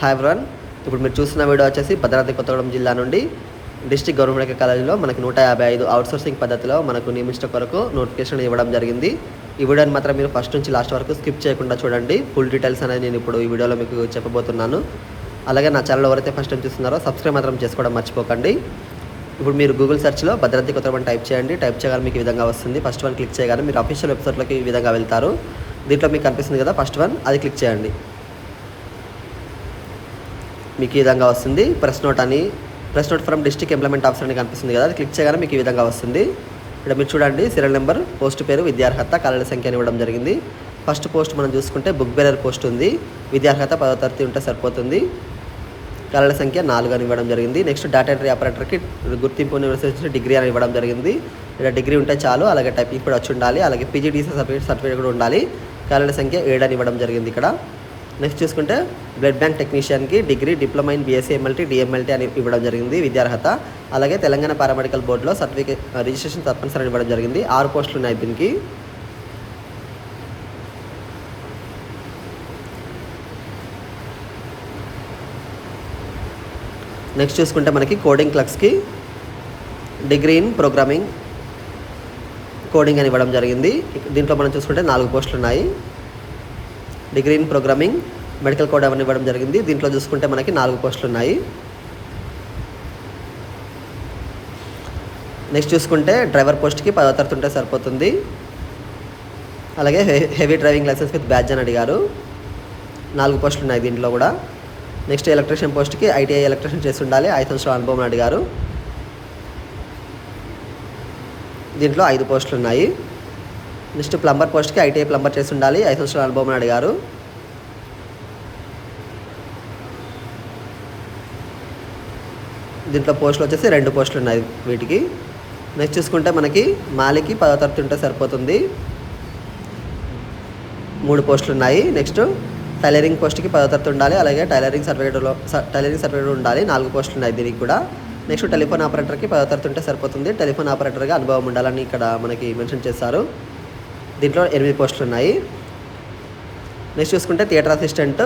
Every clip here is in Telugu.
హాయ్ ఎవ్రీవన్ ఇప్పుడు మీరు చూసిన వీడియో వచ్చేసి భద్రాద్రి కొత్తగూడెం జిల్లా నుండి డిస్ట్రిక్ట్ గవర్నమెంట్ మెడికల్ కాలేజీలో మనకు నూట యాభై ఐదు అవుట్సోర్సింగ్ పద్ధతిలో మనకు నియమించడం కొరకు నోటిఫికేషన్ ఇవ్వడం జరిగింది. ఈ వీడియోని మాత్రం మీరు ఫస్ట్ నుంచి లాస్ట్ వరకు స్కిప్ చేయకుండా చూడండి. ఫుల్ డీటెయిల్స్ అనేది నేను ఇప్పుడు ఈ వీడియోలో మీకు చెప్పబోతున్నాను. అలాగే నా ఛానల్ ఎవరైతే ఫస్ట్ టైం చూస్తున్నారో సబ్స్క్రైబ్ మాత్రం చేసుకోవడం మర్చిపోకండి. ఇప్పుడు మీరు గూగుల్ సెర్చ్లో భద్రాద్రి కొత్తగూడెం టైప్ చేయండి. టైప్ చేయగానే మీకు ఈ విధంగా వస్తుంది. ఫస్ట్ వన్ క్లిక్ చేయగానే మీరు అఫీషియల్ వెబ్సైట్లోకి ఈ విధంగా వెళ్తారు. దీంట్లో మీకు కనిపిస్తుంది కదా ఫస్ట్ వన్ అది క్లిక్ చేయండి. మీకు ఈ విధంగా వస్తుంది. ప్రెస్ నోట్ అని press note from district employment officer అని కనిపిస్తుంది కదా అది క్లిక్ చేయగానే మీకు ఈ విధంగా వస్తుంది. ఇక్కడ మీరు చూడండి సీరియల్ నెంబర్ పోస్ట్ పేరు విద్యార్హత కళల సంఖ్య అని ఇవ్వడం జరిగింది. ఫస్ట్ పోస్ట్ మనం చూసుకుంటే బుక్ బేరర్ పోస్ట్ ఉంది. విద్యార్హత పదో తరగతి ఉంటే సరిపోతుంది. కళల సంఖ్య నాలుగు అని ఇవ్వడం జరిగింది. నెక్స్ట్ డేటా ఎంట్రీ ఆపరేటర్కి గుర్తింపు యూనివర్సిటీ డిగ్రీ అని ఇవ్వడం జరిగింది. ఇక్కడ డిగ్రీ ఉంటే చాలు అలాగే టైపింగ్ కూడా వచ్చి ఉండాలి. అలాగే పీజీడీసీ సర్టిఫికేట్ సర్టిఫికేట్ కూడా ఉండాలి. కళల సంఖ్య ఏడు అని ఇవ్వడం జరిగింది ఇక్కడ. నెక్స్ట్ చూసుకుంటే blood bank టెక్నీషియన్కి degree diploma in BSc MLT DMLT అని ఇవ్వడం జరిగింది విద్యార్హత. అలాగే తెలంగాణ పారామెడికల్ బోర్డులో సర్టిఫికేట్ రిజిస్ట్రేషన్ తప్పనిసరి ఇవ్వడం జరిగింది. ఆరు పోస్టులు ఉన్నాయి దీనికి. నెక్స్ట్ చూసుకుంటే మనకి కోడింగ్ క్లర్క్స్కి డిగ్రీ ఇన్ ప్రోగ్రామింగ్ కోడింగ్ అని ఇవ్వడం జరిగింది. దీంట్లో మనం చూసుకుంటే నాలుగు పోస్టులు ఉన్నాయి. Degree in programming medical code అవన్నీ ఇవ్వడం జరిగింది. దీంట్లో చూసుకుంటే మనకి నాలుగు పోస్టులు ఉన్నాయి. నెక్స్ట్ చూసుకుంటే డ్రైవర్ పోస్ట్కి పదో తరగతి ఉంటే సరిపోతుంది. అలాగే హె- heavy driving license with badge అని అడిగారు. నాలుగు పోస్టులు ఉన్నాయి దీంట్లో కూడా. నెక్స్ట్ ఎలక్ట్రీషియన్ పోస్ట్కి ఐటీఐ ఎలక్ట్రీషియన్ చేసి ఉండాలి ఐదు సంవత్సరాల అనుభవం అడిగారు. దీంట్లో ఐదు పోస్టులు ఉన్నాయి. నెక్స్ట్ ప్లంబర్ పోస్ట్కి ఐటీఐ ప్లంబర్ చేసి ఉండాలి. ఐదు సంవత్సరాల అనుభవం అని అడిగారు. దీంట్లో పోస్టులు వచ్చేసి రెండు పోస్టులు ఉన్నాయి వీటికి. నెక్స్ట్ చూసుకుంటే మనకి మాలికి పదో తరగతి ఉంటే సరిపోతుంది. మూడు పోస్టులు ఉన్నాయి. నెక్స్ట్ టైలరింగ్ పోస్ట్కి పదో తరగతి ఉండాలి. అలాగే టైలరింగ్ సర్టిఫికేట్లో టైలరింగ్ సర్టిఫికేట్ ఉండాలి. నాలుగు పోస్టులు ఉన్నాయి దీనికి కూడా. నెక్స్ట్ టెలిఫోన్ ఆపరేటర్కి పదో తరగతి ఉంటే సరిపోతుంది. టెలిఫోన్ ఆపరేటర్గా అనుభవం ఉండాలని ఇక్కడ మనకి మెన్షన్ చేస్తారు దీంట్లో ఎనిమిది పోస్టులు ఉన్నాయి. నెక్స్ట్ చూసుకుంటే థియేటర్ అసిస్టెంట్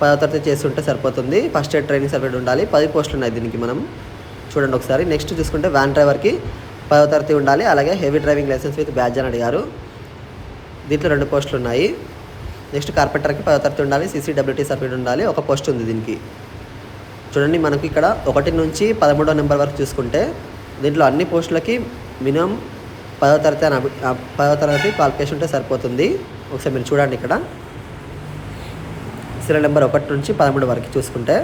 పదో తరగతి చేసి ఉంటే సరిపోతుంది. ఫస్ట్ ఎయిడ్ ట్రైనింగ్ సర్టిఫికేట్ ఉండాలి. పది పోస్టులు ఉన్నాయి దీనికి మనం. చూడండి ఒకసారి. నెక్స్ట్ చూసుకుంటే వ్యాన్ డ్రైవర్కి పదో తరగతి ఉండాలి. అలాగే heavy driving license with badge అని అడిగారు. దీంట్లో రెండు పోస్టులు ఉన్నాయి. నెక్స్ట్ కార్పెంటర్కి పదో తరగతి ఉండాలి. సీసీడబ్ల్యూటీ సర్టిఫికేట్ ఉండాలి. ఒక పోస్ట్ ఉంది దీనికి. చూడండి మనకి ఇక్కడ ఒకటి నుంచి పదమూడో నెంబర్ వరకు చూసుకుంటే దీంట్లో అన్ని పోస్టులకి మినిమం పదో తరగతి అని పదో తరగతి క్వాలిఫికేషన్ ఉంటే సరిపోతుంది. ఒకసారి మీరు చూడండి ఇక్కడ. సీరియల్ నెంబర్ ఒకటి నుంచి పదమూడు వరకు చూసుకుంటే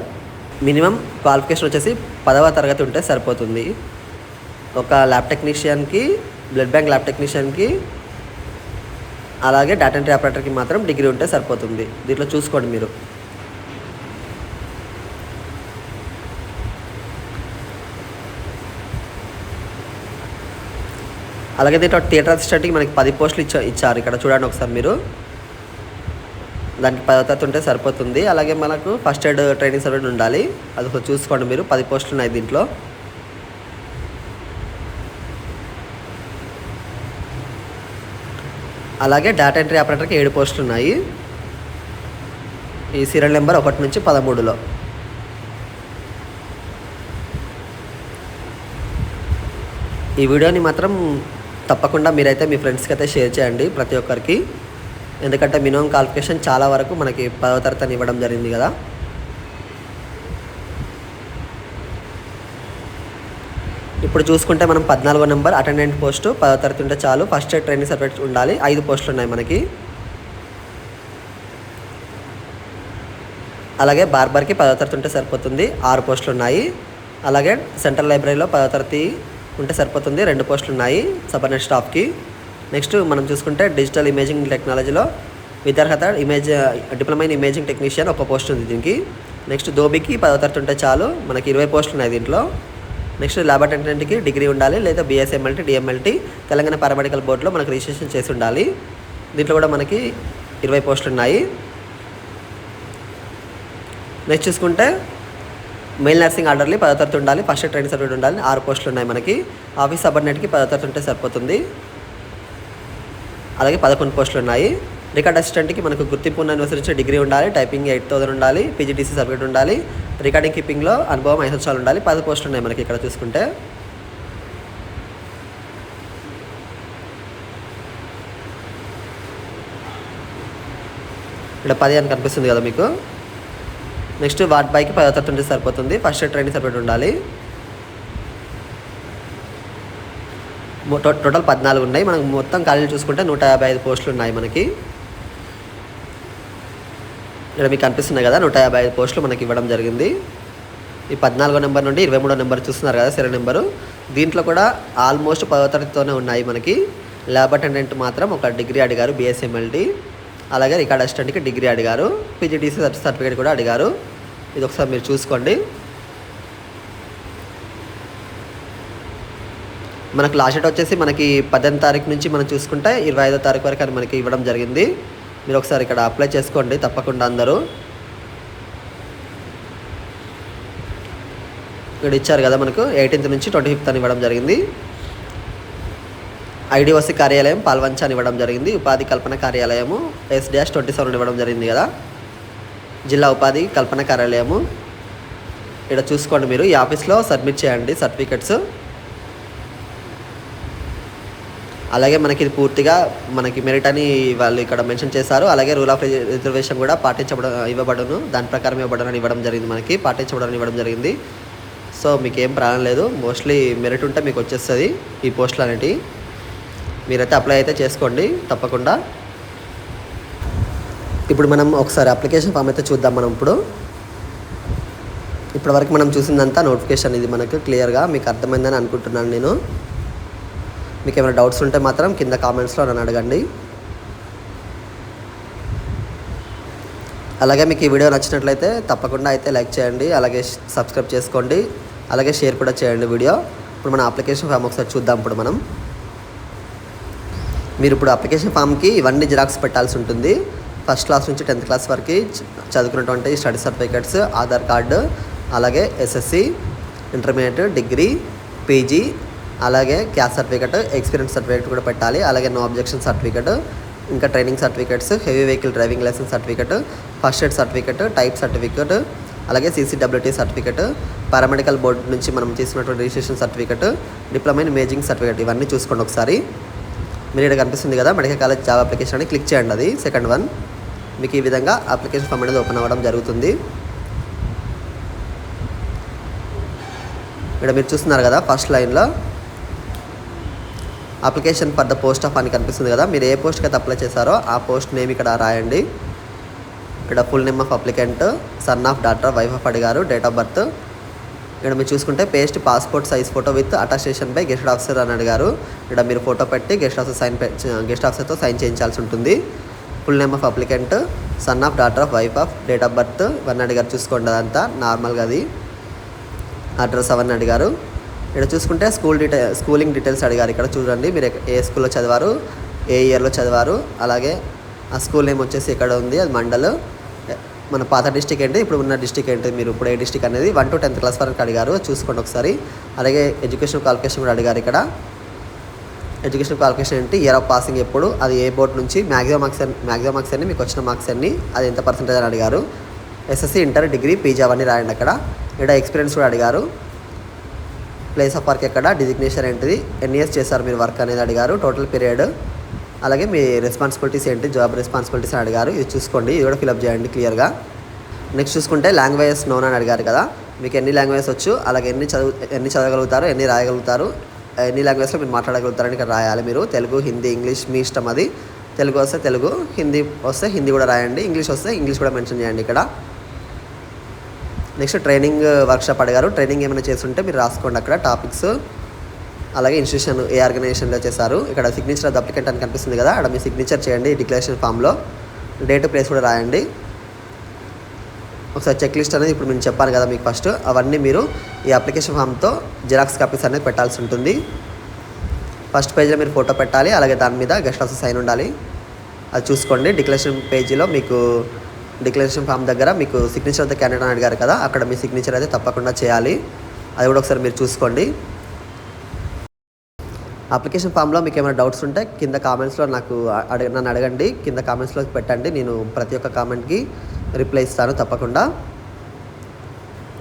మినిమం క్వాలిఫికేషన్ వచ్చేసి పదవ తరగతి ఉంటే సరిపోతుంది. ఒక ల్యాబ్ టెక్నీషియన్కి బ్లడ్ బ్యాంక్ ల్యాబ్ టెక్నీషియన్కి అలాగే డాటా ఎంట్రీ ఆపరేటర్కి మాత్రం డిగ్రీ ఉంటే సరిపోతుంది. దీంట్లో చూసుకోండి మీరు. అలాగే దీంట్లో థియేటర్ అసిస్టెంట్కి మనకి పది పోస్టులు ఇచ్చా ఇచ్చారు ఇక్కడ చూడండి ఒకసారి మీరు. దానికి పదో తరగతి ఉంటే సరిపోతుంది. అలాగే మనకు ఫస్ట్ ఎయిడ్ ట్రైనింగ్ సర్వీస్ ఉండాలి. అది చూసుకోండి మీరు. పది పోస్టులు ఉన్నాయి దీంట్లో. అలాగే డేటా ఎంట్రీ ఆపరేటర్కి ఏడు పోస్టులు ఉన్నాయి. ఈ సీరియల్ నెంబర్ ఒకటి నుంచి పదమూడులో. ఈ వీడియోని మాత్రం తప్పకుండా మీరైతే మీ ఫ్రెండ్స్కి అయితే షేర్ చేయండి ప్రతి ఒక్కరికి. ఎందుకంటే మినిమం క్వాలిఫికేషన్ చాలా వరకు మనకి పదవ తరగతిని ఇవ్వడం జరిగింది కదా. ఇప్పుడు చూసుకుంటే మనం పద్నాలుగో నెంబర్ అటెండెంట్ పోస్టు పదో తరగతి ఉంటే చాలు. ఫస్ట్ ఎయిడ్ ట్రైనింగ్ సర్టిఫికేట్ ఉండాలి. ఐదు పోస్టులు ఉన్నాయి మనకి. అలాగే బార్బర్కి పదో తరగతి ఉంటే సరిపోతుంది. ఆరు పోస్టులు ఉన్నాయి. అలాగే సెంట్రల్ లైబ్రరీలో పదో తరగతి ఉంటే సరిపోతుంది. రెండు పోస్టులు ఉన్నాయి సబర్నెట్ స్టాఫ్కి. నెక్స్ట్ మనం చూసుకుంటే డిజిటల్ ఇమేజింగ్ టెక్నాలజీలో విద్యార్హత image diploma in imaging technician ఒక పోస్ట్ ఉంది దీనికి. నెక్స్ట్ దోబికి పదో తరగతి ఉంటే చాలు. మనకి ఇరవై పోస్టులు ఉన్నాయి దీంట్లో. నెక్స్ట్ ల్యాబ్ అటెండెంట్కి డిగ్రీ ఉండాలి లేదా బీఎస్ఎంఎల్టీ డిఎంఎల్టీ తెలంగాణ పారామెడికల్ బోర్డులో మనకు రిజిస్ట్రేషన్ చేసి ఉండాలి. దీంట్లో కూడా మనకి ఇరవై పోస్టులు ఉన్నాయి. నెక్స్ట్ చూసుకుంటే మెయిల్ నర్సింగ్ ఆర్డర్లీ పదో తరగతి ఉండాలి ఫస్ట్ ట్రైనింగ్ సర్టిఫికేట్ ఉండాలి ఆరు పోస్టులు ఉన్నాయి మనకి. ఆఫీస్ సబర్నెట్కి పదో తరగతి ఉంటే సరిపోతుంది. అలాగే పదకొండు పోస్టులు ఉన్నాయి. రికార్డ్ అసిస్టెంట్కి మనకు గుర్తింపు ఉన్న యూనివర్సిటీ నుంచి డిగ్రీ ఉండాలి టైపింగ్ ఎయిట్ థౌసండ్ ఉండాలి పీజీటీసీ సర్టిఫికేట్ ఉండాలి రికార్డింగ్ కీపింగ్లో అనుభవం ఐదు సంవత్సరాలు ఉండాలి పది పోస్టులు ఉన్నాయి మనకి ఇక్కడ చూసుకుంటే. ఇక్కడ పది అని కనిపిస్తుంది కదా మీకు. నెక్స్ట్ వాట్ బైక్ పదో తర్వాత ఉంటే సరిపోతుంది. ఫస్ట్ ఇయర్ ట్రైనింగ్ ఉండాలి. టోటల్ పద్నాలుగు ఉన్నాయి. మనకు మొత్తం ఖాళీలు చూసుకుంటే నూట యాభై ఐదు పోస్టులు ఉన్నాయి మనకి. ఇక్కడ మీకు కనిపిస్తున్నాయి కదా నూట యాభై ఐదు పోస్టులు మనకి ఇవ్వడం జరిగింది. ఈ పద్నాలుగో నెంబర్ నుండి ఇరవై మూడో నెంబర్ చూస్తున్నారు కదా సరే నెంబరు. దీంట్లో కూడా ఆల్మోస్ట్ పదో తరగతితోనే ఉన్నాయి మనకి. ల్యాబ్ అటెండెంట్ మాత్రం ఒక డిగ్రీ అడిగారు బిఎస్ఎంఎల్టీ అలాగే రికార్డ్ అసిస్టెంట్కి డిగ్రీ అడిగారు. పీజీటీసీ సర్టిఫికేట్ కూడా అడిగారు. ఇది ఒకసారి మీరు చూసుకోండి. మనకు లాస్ట్ డేట్ వచ్చేసి మనకి పద్దెనిమిది తారీఖు నుంచి మనం చూసుకుంటే ఇరవై ఐదో తారీఖు వరకు అని మనకి ఇవ్వడం జరిగింది. మీరు ఒకసారి ఇక్కడ అప్లై చేసుకోండి తప్పకుండా అందరూ. ఇక్కడ ఇచ్చారు కదా మనకు ఎయిటీన్త్ నుంచి ట్వంటీ ఫిఫ్త్ అని ఇవ్వడం జరిగింది. ఐడిఓసి కార్యాలయం పాల్వంచ అని ఇవ్వడం జరిగింది. ఉపాధి కల్పన కార్యాలయము ఎస్ డాష్ ట్వంటీ సెవెన్ ఇవ్వడం జరిగింది కదా. జిల్లా ఉపాధి కల్పన కార్యాలయము. ఇక్కడ చూసుకోండి మీరు. ఈ ఆఫీస్లో సబ్మిట్ చేయండి సర్టిఫికెట్స్. అలాగే మనకి ఇది పూర్తిగా మనకి మెరిట్ అని వాళ్ళు ఇక్కడ మెన్షన్ చేశారు. అలాగే రూల్ ఆఫ్ రిజర్వేషన్ కూడా పాటించబడ ఇవ్వబడును. దాని ప్రకారం ఇవ్వబడని ఇవ్వడం జరిగింది మనకి. పాటించబడని ఇవ్వడం జరిగింది. సో మీకు ఏం లేదు. మోస్ట్లీ మెరిట్ ఉంటే మీకు వచ్చేస్తుంది ఈ పోస్టులు అనేటివి. మీరైతే అప్లై అయితే చేసుకోండి తప్పకుండా. ఇప్పుడు మనం ఒకసారి అప్లికేషన్ ఫామ్ అయితే చూద్దాం మనం ఇప్పుడు. ఇప్పటివరకు మనం చూసిందంతా నోటిఫికేషన్ ఇది మనకు క్లియర్గా మీకు అర్థమైందని అనుకుంటున్నాను నేను. మీకు ఏమైనా డౌట్స్ ఉంటే మాత్రం కింద కామెంట్స్లో నన్ను అడగండి. అలాగే మీకు ఈ వీడియో నచ్చినట్లయితే తప్పకుండా అయితే లైక్ చేయండి అలాగే సబ్స్క్రైబ్ చేసుకోండి అలాగే షేర్ కూడా చేయండి వీడియో. ఇప్పుడు మన అప్లికేషన్ ఫామ్ ఒకసారి చూద్దాం ఇప్పుడు మనం. మీరు ఇప్పుడు అప్లికేషన్ ఫామ్కి ఇవన్నీ జిరాక్స్ పెట్టాల్సి ఉంటుంది. ఫస్ట్ క్లాస్ నుంచి టెన్త్ క్లాస్ వరకు చదువుకున్నటువంటి స్టడీ సర్టిఫికేట్స్ ఆధార్ కార్డు అలాగే ఎస్ఎస్సి ఇంటర్మీడియట్ డిగ్రీ పీజీ అలాగే క్యాస్ట్ సర్టిఫికేట్ ఎక్స్పీరియన్స్ సర్టిఫికేట్ కూడా పెట్టాలి. అలాగే నో అబ్జెక్షన్ సర్టిఫికేట్ ఇంకా training certificates heavy vehicle driving license certificate first aid certificate type certificate అలాగే సీసీడబ్ల్యూటీ సర్టిఫికేట్ పారామెడికల్ బోర్డు నుంచి మనం తీసుకున్నటువంటి registration certificate diploma in imaging certificate ఇవన్నీ చూసుకోండి ఒకసారి. మీరు ఇక్కడ కనిపిస్తుంది కదా మెడికల్ కాలేజ్ జాబ్ అప్లికేషన్ అని క్లిక్ చేయండి అది సెకండ్ వన్. మీకు ఈ విధంగా అప్లికేషన్ ఫామ్ అనేది ఓపెన్ అవ్వడం జరుగుతుంది. ఇక్కడ మీరు చూస్తున్నారు కదా ఫస్ట్ లైన్లో. Application for the post of అని కనిపిస్తుంది కదా మీరు ఏ పోస్ట్కి అయితే అప్లై చేశారో ఆ పోస్ట్ నేమ్ ఇక్కడ రాయండి. ఇక్కడ full name of applicant son of daughter wife of అడిగారు డేట్ ఆఫ్ బర్త్. ఇక్కడ మీరు చూసుకుంటే paste passport size photo with attestation by gazetted officer అని అడిగారు. ఇక్కడ మీరు ఫోటో పెట్టి గెస్ట్ ఆఫీసర్ సైన్ గెస్ట్ ఆఫీసర్తో సైన్ చేయించాల్సి ఉంటుంది. Full name of applicant son of daughter of wife of date of birth ఇవన్నీ అడిగారు చూసుకోండి అదంతా నార్మల్గా అది. అడ్రస్ అవన్నీ అడిగారు. ఇక్కడ చూసుకుంటే స్కూల్ డీటెయిల్ స్కూలింగ్ డీటెయిల్స్ అడిగారు. ఇక్కడ చూడండి మీరు ఏ స్కూల్లో చదివారు ఏ ఇయర్లో చదివారు అలాగే ఆ స్కూల్ నేమ్ వచ్చేసి ఎక్కడ ఉంది అది మండల్. మన పాత డిస్టిక్ ఏంటి? ఇప్పుడు ఉన్న డిస్టిక్ ఏంటి? మీరు ఇప్పుడు ఏ డిస్టిక్ అనేది వన్ టు టెన్త్ క్లాస్ వరకు అడిగారు. చూసుకోండి ఒకసారి. అలాగే ఎడ్యుకేషన్ క్వాలిఫికేషన్ కూడా అడిగారు ఇక్కడ. ఎడ్యుకేషన్ క్వాలిఫికేషన్ ఏంటి? ఇయర్ ఆఫ్ పాసింగ్ ఎప్పుడు? అది ఏ బోర్డు నుంచి? మ్యాక్సిమం మార్క్స్ మ్యాక్సిమం మార్క్స్ అన్ని మీకు వచ్చిన మార్క్స్ అన్ని అది ఎంత పర్సెంటేజ్ అని అడిగారు. ఎస్ఎస్సి ఇంటర్ డిగ్రీ పీజీ అవన్నీ రాయండి అక్కడ. ఇక్కడ ఎక్స్పీరియన్స్ కూడా అడిగారు. ప్లేస్ ఆఫ్ వర్క్ ఎక్కడ? డిజిగ్నేషన్ ఏంటిది? ఎన్ని ఇయర్స్ చేశారు మీరు వర్క్ అనేది అడిగారు. టోటల్ పీరియడ్ అలాగే మీ రెస్పాన్సిబిలిటీస్ ఏంటి? జాబ్ రెస్పాన్సిబిలిటీస్ అని అడిగారు. ఇది చూసుకోండి. ఇది కూడా ఫిలప్ చేయండి క్లియర్గా నెక్స్ట్ చూసుకుంటే లాంగ్వేజెస్ నోన్ అని అడిగారు కదా. మీకు ఎన్ని లాంగ్వేజెస్ వచ్చు? అలాగే ఎన్ని చదువు ఎన్ని చదవగలుగుతారు? ఎన్ని రాయగలుగుతారు? ఎన్ని లాంగ్వేజ్లో మీరు మాట్లాడగలుగుతారని ఇక్కడ రాయాలి మీరు. తెలుగు హిందీ ఇంగ్లీష్ మీ ఇష్టం అది. తెలుగు వస్తే తెలుగు హిందీ వస్తే హిందీ కూడా రాయండి. ఇంగ్లీష్ వస్తే ఇంగ్లీష్ కూడా మెన్షన్ చేయండి ఇక్కడ. నెక్స్ట్ ట్రైనింగ్ వర్క్షాప్ అడిగారు. ట్రైనింగ్ ఏమైనా చేస్తుంటే మీరు రాసుకోండి అక్కడ టాపిక్స్ అలాగే ఇన్స్టిట్యూషన్ ఏ ఆర్గనైజేషన్లో చేశారు. ఇక్కడ సిగ్నేచర్ ఆఫ్ అప్లికెంట్ అని కనిపిస్తుంది కదా అక్కడ మీ సిగ్నేచర్ చేయండి డిక్లరేషన్ ఫామ్లో. డేట్ ప్లేస్ కూడా రాయండి. ఒకసారి చెక్ లిస్ట్ అనేది ఇప్పుడు నేను చెప్పాను కదా మీకు ఫస్ట్ అవన్నీ మీరు ఈ అప్లికేషన్ ఫామ్తో జిరాక్స్ కాపీస్ అనేది పెట్టాల్సి ఉంటుంది. ఫస్ట్ పేజ్లో మీరు ఫోటో పెట్టాలి అలాగే దాని మీద గెస్ట్ హౌస్ సైన్ ఉండాలి. అది చూసుకోండి. డిక్లరేషన్ పేజీలో మీకు డిక్లరేషన్ ఫామ్ దగ్గర మీకు సిగ్నేచర్ అయితే క్యాండిడేట్ అని అడిగారు కదా అక్కడ మీ సిగ్నేచర్ అయితే తప్పకుండా చేయాలి. అది కూడా ఒకసారి మీరు చూసుకోండి. అప్లికేషన్ ఫామ్లో మీకు ఏమైనా డౌట్స్ ఉంటే కింద కామెంట్స్లో నాకు అడగ నన్ను అడగండి. కింద కామెంట్స్లో పెట్టండి. నేను ప్రతి ఒక్క కామెంట్కి రిప్లై ఇస్తాను తప్పకుండా.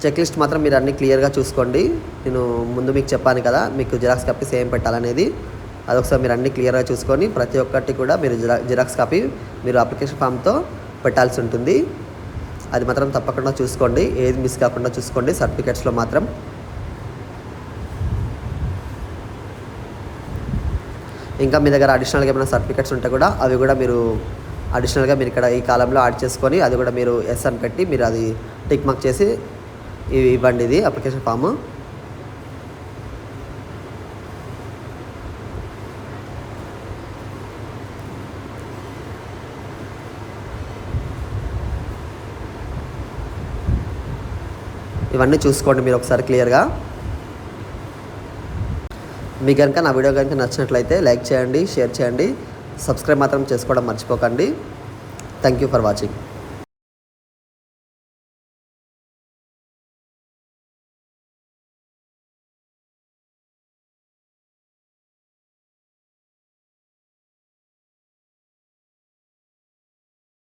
చెక్ లిస్ట్ మాత్రం మీరు అన్ని క్లియర్గా చూసుకోండి. నేను ముందు మీకు చెప్పాను కదా మీకు జిరాక్స్ కాపీస్ ఏం పెట్టాలనేది. అదొకసారి మీరు అన్ని క్లియర్గా చూసుకొని ప్రతి ఒక్కటి కూడా మీరు జిరా జిరాక్స్ కాపీ మీరు అప్లికేషన్ ఫామ్తో పెట్టాల్సి ఉంటుంది. అది మాత్రం తప్పకుండా చూసుకోండి. ఏది మిస్ కాకుండా చూసుకోండి. సర్టిఫికేట్స్లో మాత్రం ఇంకా మీ దగ్గర అడిషనల్గా ఏమైనా సర్టిఫికెట్స్ ఉంటే కూడా అవి కూడా మీరు అడిషనల్గా మీరు ఇక్కడ ఈ కాలంలో యాడ్ చేసుకొని అది కూడా మీరు ఎస్ అని పెట్టి మీరు అది టిక్ మార్క్ చేసి ఇవి ఇవ్వండి ఇది అప్లికేషన్ ఫామ్ ఇవన్నీ చూసుకోండి మీరు ఒకసారి క్లియర్గా మీకు కనుక నా వీడియో కనుక నచ్చినట్లయితే లైక్ చేయండి షేర్ చేయండి సబ్స్క్రైబ్ మాత్రం చేసుకోవడం మర్చిపోకండి. Thank you for watching